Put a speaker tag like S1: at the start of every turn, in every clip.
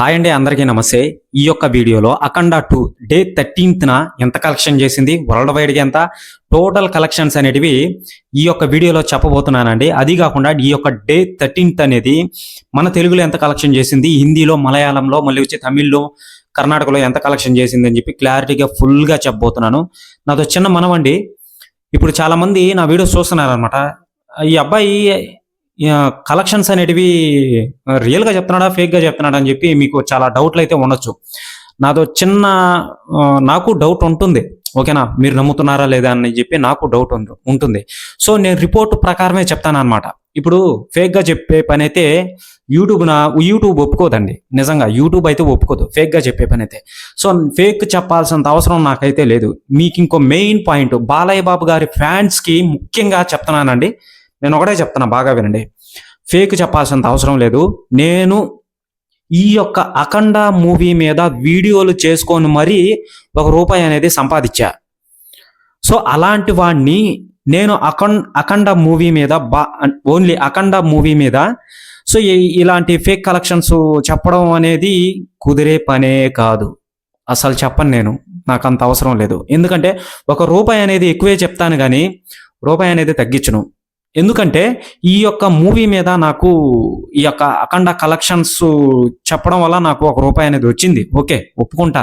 S1: Hi అండి అందరికీ నమస్తే. ఈ యొక్క వీడియోలో అఖండ టూ డే థర్టీన్త్న ఎంత కలెక్షన్ చేసింది వరల్డ్ వైడ్గా ఎంత టోటల్ కలెక్షన్స్ అనేటివి ఈ యొక్క వీడియోలో చెప్పబోతున్నానండి. అది కాకుండా ఈ యొక్క డే థర్టీన్త్ అనేది మన తెలుగులో ఎంత కలెక్షన్ చేసింది హిందీలో మలయాళంలో మళ్ళీ వచ్చి తమిళ్ళో కర్ణాటకలో ఎంత కలెక్షన్ చేసింది అని చెప్పి క్లారిటీగా ఫుల్గా చెప్పబోతున్నాను. నాతో చిన్న మనవండి. ఇప్పుడు చాలా మంది నా వీడియోస్ చూస్తున్నారనమాట ఈ అబ్బాయి కలెక్షన్స్ అనేటివి రియల్గా చెప్తున్నాడా ఫేక్గా చెప్తున్నాడా అని చెప్పి మీకు చాలా డౌట్లు అయితే ఉండొచ్చు. నాదో చిన్న నాకు డౌట్ ఉంటుంది. ఓకేనా మీరు నమ్ముతున్నారా లేదా అని చెప్పి నాకు డౌట్ ఉంటుంది. సో నేను రిపోర్ట్ ప్రకారమే చెప్తాను అనమాట ఇప్పుడు ఫేక్గా చెప్పే పని అయితే యూట్యూబ్ నా యూట్యూబ్ ఒప్పుకోదండి. నిజంగా యూట్యూబ్ అయితే ఒప్పుకోదు. ఫేక్గా చెప్పే పని అయితే సో ఫేక్ చెప్పాల్సినంత అవసరం నాకైతే లేదు. మీకు ఇంకో మెయిన్ పాయింట్ బాలయ్య బాబు గారి ఫ్యాన్స్కి ముఖ్యంగా చెప్తున్నానండి. నేను ఒకటే చెప్తున్నా బాగా వినండి. ఫేక్ చెప్పాల్సినంత అవసరం లేదు. నేను ఈ యొక్క అఖండ మూవీ మీద వీడియోలు చేసుకొని మరీ ఒక రూపాయి అనేది సంపాదించా. సో అలాంటి వాడిని నేను అఖండ అఖండ మూవీ మీద బా ఓన్లీ అఖండ మూవీ మీద సో ఈ- ఇలాంటి ఫేక్ కలెక్షన్స్ చెప్పడం అనేది కుదిరే పనే కాదు. అసలు చెప్పను నేను. నాకు అంత అవసరం లేదు. ఎందుకంటే ఒక రూపాయి అనేది ఎక్కువే చెప్తాను కానీ రూపాయి అనేది తగ్గించను. ఎందుకంటే ఈ యొక్క మూవీ మీద నాకు ఈ యొక్క అఖండ కలెక్షన్స్ చెప్పడం వల్ల నాకు ఒక రూపాయి అనేది వచ్చింది. ఓకే ఒప్పుకుంటా.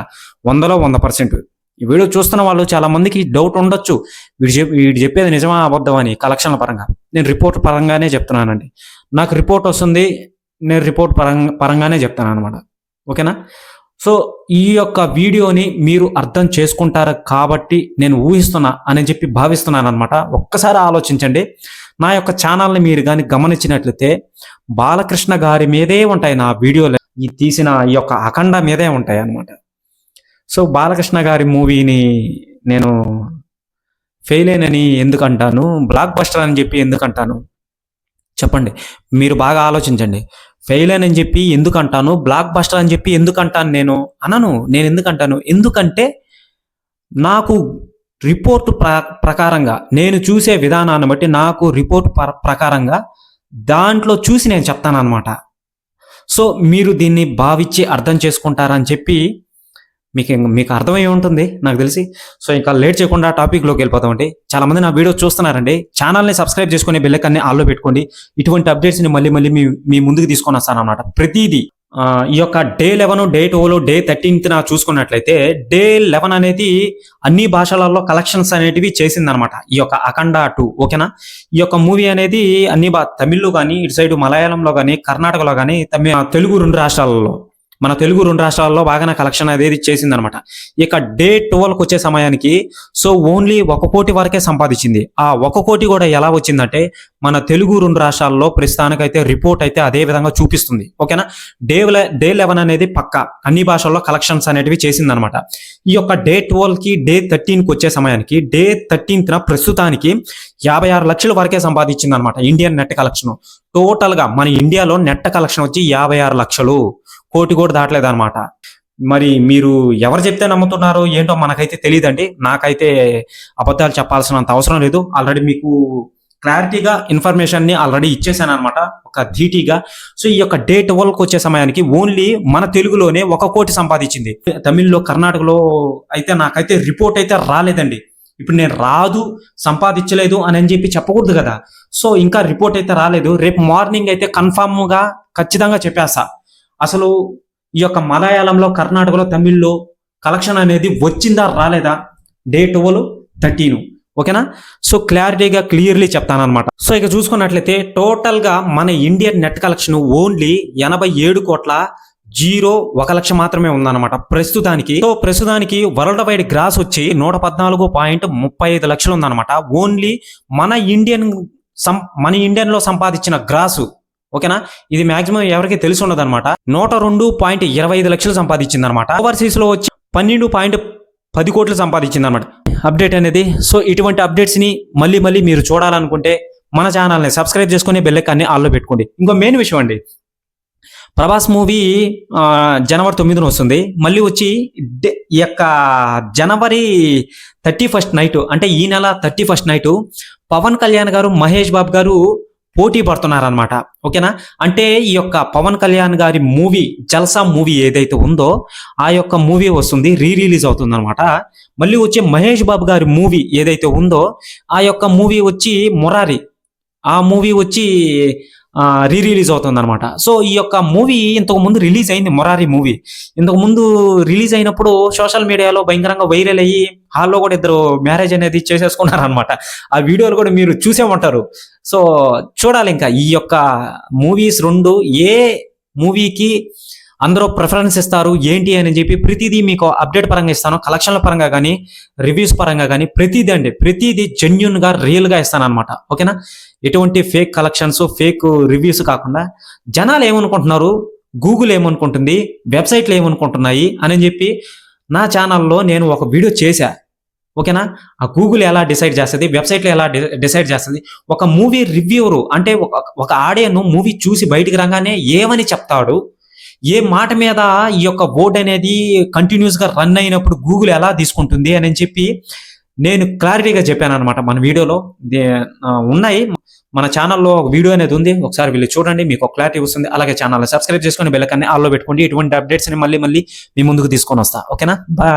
S1: వందలో వంద పర్సెంట్. ఈ వీడియో చూస్తున్న వాళ్ళు చాలా మందికి డౌట్ ఉండొచ్చు. వీడు చెప్ వీడు చెప్పేది నిజమా అబద్ధం అని కలెక్షన్ల పరంగా. నేను రిపోర్ట్ పరంగానే చెప్తున్నానండి. నాకు రిపోర్ట్ వస్తుంది నేను రిపోర్ట్ పరంగా పరంగానే చెప్తాను అనమాట ఓకేనా? సో ఈ యొక్క వీడియోని మీరు అర్థం చేసుకుంటారు కాబట్టి నేను ఊహిస్తున్నా అని చెప్పి భావిస్తున్నాను అనమాట ఒక్కసారి ఆలోచించండి. నా యొక్క ఛానల్ని మీరు కానీ గమనించినట్లయితే బాలకృష్ణ గారి మీదే ఉంటాయి నా వీడియోలు. ఈ తీసిన ఈ యొక్క అఖండ మీదే ఉంటాయి అన్నమాట. సో బాలకృష్ణ గారి మూవీని నేను ఫెయిల్ అయినని ఎందుకంటాను? బ్లాక్ బస్టర్ అని చెప్పి ఎందుకంటాను? చెప్పండి. మీరు బాగా ఆలోచించండి. ఫెయిల్ అని చెప్పి ఎందుకు అంటాను బ్లాక్ బస్టర్ అని చెప్పి ఎందుకు అంటాను నేను? అనను. నేను ఎందుకు అంటాను ఎందుకంటే నాకు రిపోర్ట్ ప్ర ప్రకారంగా నేను చూసే విధానాన్ని బట్టి నాకు రిపోర్ట్ ప్ర- ప్రకారంగా దాంట్లో చూసి నేను చెప్తాను అనమాట సో మీరు దీన్ని భావించి అర్థం చేసుకుంటారని చెప్పి మీకు మీకు అర్థమై ఉంటుంది నాకు తెలిసి. సో ఇంకా లేట్ చేయకుండా టాపిక్లోకి వెళ్ళిపోతామండి. చాలా మంది నా వీడియో చూస్తున్నారండి. ఛానల్ని సబ్స్క్రైబ్ చేసుకుని బెల్లెక్కన్ని ఆల్లో పెట్టుకోండి. ఇటువంటి అప్డేట్స్ని మళ్ళీ మళ్ళీ మీ మీ ముందుకు తీసుకొని వస్తాను అనమాట ప్రతిదీ ఈ యొక్క డే లెవెన్ డే టూలో డే థర్టీన్త్ నా చూసుకున్నట్లయితే డే లెవెన్ అనేది అన్ని భాషలలో కలెక్షన్స్ అనేటివి చేసిందనమాట ఈ యొక్క అఖండ టూ ఓకేనా? ఈ యొక్క మూవీ అనేది అన్ని బా తమిళ్ళో కానీ ఇటు సైడ్ మలయాళంలో కానీ కర్ణాటకలో కానీ తమి తెలుగు రెండు రాష్ట్రాలలో మన తెలుగు రెండు రాష్ట్రాల్లో బాగానే కలెక్షన్ అనేది చేసిందనమాట. ఇక డే ట్వెల్వ్కి వచ్చే సమయానికి సో ఓన్లీ ఒక కోటి వరకే సంపాదించింది. ఆ ఒక కోటి కూడా ఎలా వచ్చిందంటే మన తెలుగు రెండు రాష్ట్రాల్లో ప్రస్తుతానికైతే రిపోర్ట్ అయితే అదే విధంగా చూపిస్తుంది. ఓకేనా డే డే లెవెన్ అనేది పక్క. అన్ని భాషల్లో కలెక్షన్స్ అనేటివి చేసిందనమాట. ఈ యొక్క డే ట్వెల్వ్కి డే థర్టీన్కి వచ్చే సమయానికి డే థర్టీన్త్ ప్రస్తుతానికి యాభై ఆరు లక్షల వరకే సంపాదించింది అనమాట ఇండియన్ నెట్ కలెక్షన్ టోటల్గా మన ఇండియాలో నెట్ కలెక్షన్ వచ్చి యాభై ఆరు లక్షలు. కోటి కూడా దాటలేదు అనమాట మరి మీరు ఎవరు చెప్తే నమ్ముతున్నారో ఏంటో మనకైతే తెలియదండి నాకైతే అబద్ధాలు చెప్పాల్సినంత అవసరం లేదు. ఆల్రెడీ మీకు క్లారిటీగా ఇన్ఫర్మేషన్ని ఆల్రెడీ ఇచ్చేసాను అనమాట ఒక ధీటీగా. సో ఈ యొక్క డే ట్వెల్వ్కి వచ్చే సమయానికి ఓన్లీ మన తెలుగులోనే ఒక కోటి సంపాదించింది. తమిళ్ళో కర్ణాటకలో అయితే నాకైతే రిపోర్ట్ అయితే రాలేదండి. ఇప్పుడు నేను రాదు సంపాదించలేదు అని అని చెప్పి చెప్పకూడదు కదా. సో ఇంకా రిపోర్ట్ అయితే రాలేదు. రేపు మార్నింగ్ అయితే కన్ఫామ్గా ఖచ్చితంగా చెప్పేస్తా. అసలు ఈ యొక్క మలయాళంలో కర్ణాటకలో తమిళ్ళో కలెక్షన్ అనేది వచ్చిందా రాలేదా? డే ట్వెల్వ్ థర్టీన్ ఓకేనా? సో క్లారిటీగా క్లియర్లీ చెప్తానమాట సో ఇక చూసుకున్నట్లయితే టోటల్గా మన ఇండియన్ నెట్ కలెక్షన్ ఓన్లీ ఎనభై ఏడు కోట్ల జీరో ఒక లక్ష మాత్రమే ఉందన్నమాట ప్రస్తుతానికి. సో ప్రస్తుతానికి వరల్డ్ వైడ్ గ్రాస్ వచ్చి నూట పద్నాలుగు పాయింట్ ముప్పై ఐదు లక్షలు ఉందన్నమాట. ఓన్లీ మన ఇండియన్ సం మన ఇండియన్లో సంపాదించిన గ్రాసు ఓకేనా? ఇది మాక్సిమం ఎవరికి తెలిసి ఉండదన్నమాట నూట రెండు పాయింట్ ఇరవై ఐదు లక్షలు సంపాదించింది అనమాట ఓవర్సీస్లో వచ్చి పన్నెండు పాయింట్ పది కోట్లు సంపాదించింది అనమాట అప్డేట్ అనేది సో ఇటువంటి అప్డేట్స్ని మళ్ళీ మళ్ళీ మీరు చూడాలనుకుంటే మన ఛానల్ని సబ్స్క్రైబ్ చేసుకుని బెల్లెక్కాన్ని ఆల్లో పెట్టుకోండి. ఇంకో మెయిన్ విషయం అండి. ప్రభాస్ మూవీ జనవరి తొమ్మిదిన వస్తుంది. మళ్ళీ వచ్చి ఈ యొక్క జనవరి థర్టీ ఫస్ట్ నైట్ అంటే ఈ నెల thirty first night Pawan Kalyan గారు మహేష్ బాబు గారు పోటీ పడుతున్నారనమాట ఓకేనా? అంటే ఈ యొక్క పవన్ కళ్యాణ్ గారి మూవీ జల్సా మూవీ ఏదైతే ఉందో ఆ యొక్క మూవీ వస్తుంది రీ రిలీజ్ అవుతుంది అనమాట మళ్ళీ వచ్చే మహేష్ బాబు గారి మూవీ ఏదైతే ఉందో ఆ యొక్క మూవీ వచ్చి మొరారి. ఆ మూవీ వచ్చి రీ రిలీజ్ అవుతుంది అనమాట సో ఈ యొక్క మూవీ ఇంతకు ముందు రిలీజ్ అయింది మొరారి మూవీ ఇంతకు ముందు రిలీజ్ అయినప్పుడు సోషల్ మీడియాలో భయంకరంగా వైరల్ అయ్యి హాల్లో కూడా ఇద్దరు మ్యారేజ్ అనేది చేసేసుకున్నారు అనమాట ఆ వీడియోలు కూడా మీరు చూసే ఉంటారు. సో చూడాలి ఇంకా ఈ యొక్క మూవీస్ రెండు ఏ మూవీకి అందరూ ప్రిఫరెన్స్ ఇస్తారు ఏంటి అని చెప్పి ప్రతిదీ మీకు అప్డేట్ పరంగా ఇస్తాను కలెక్షన్ల పరంగా కానీ రివ్యూస్ పరంగా కానీ ప్రతిదీ అండి ప్రతిదీ జెన్యున్గా రియల్గా ఇస్తాను అనమాట ఓకేనా ఎటువంటి ఫేక్ కలెక్షన్స్ ఫేక్ రివ్యూస్ కాకుండా జనాలు ఏమనుకుంటున్నారు? గూగుల్ ఏమనుకుంటుంది? వెబ్సైట్లు ఏమనుకుంటున్నాయి? అని చెప్పి నా ఛానల్లో నేను ఒక వీడియో చేశా. ఓకేనా ఆ గూగుల్ ఎలా డిసైడ్ చేస్తుంది? వెబ్సైట్లో ఎలా డిసైడ్ చేస్తుంది? ఒక మూవీ రివ్యూరు అంటే ఒక ఒక ఆడియన్ మూవీ చూసి బయటికి రాగానే ఏమని చెప్తాడు? ఏ మాట మీద ఈ యొక్క బోర్డు అనేది కంటిన్యూస్గా రన్ అయినప్పుడు గూగుల్ ఎలా తీసుకుంటుంది అని చెప్పి నేను క్లారిటీగా చెప్పాను అనమాట మన వీడియోలో ఉన్నాయి. మన ఛానల్లో ఒక వీడియో అనేది ఉంది. ఒకసారి వెళ్ళి చూడండి. మీకు ఒక క్లారిటీ వస్తుంది. అలాగే ఛానల్ సబ్స్క్రైబ్ చేసుకొని బెల్లకాన్ని ఆల్లో పెట్టుకోండి. ఇటువంటి అప్డేట్స్ని మళ్ళీ మళ్ళీ మీ ముందుకు తీసుకొని వస్తా. ఓకేనా? బాయ్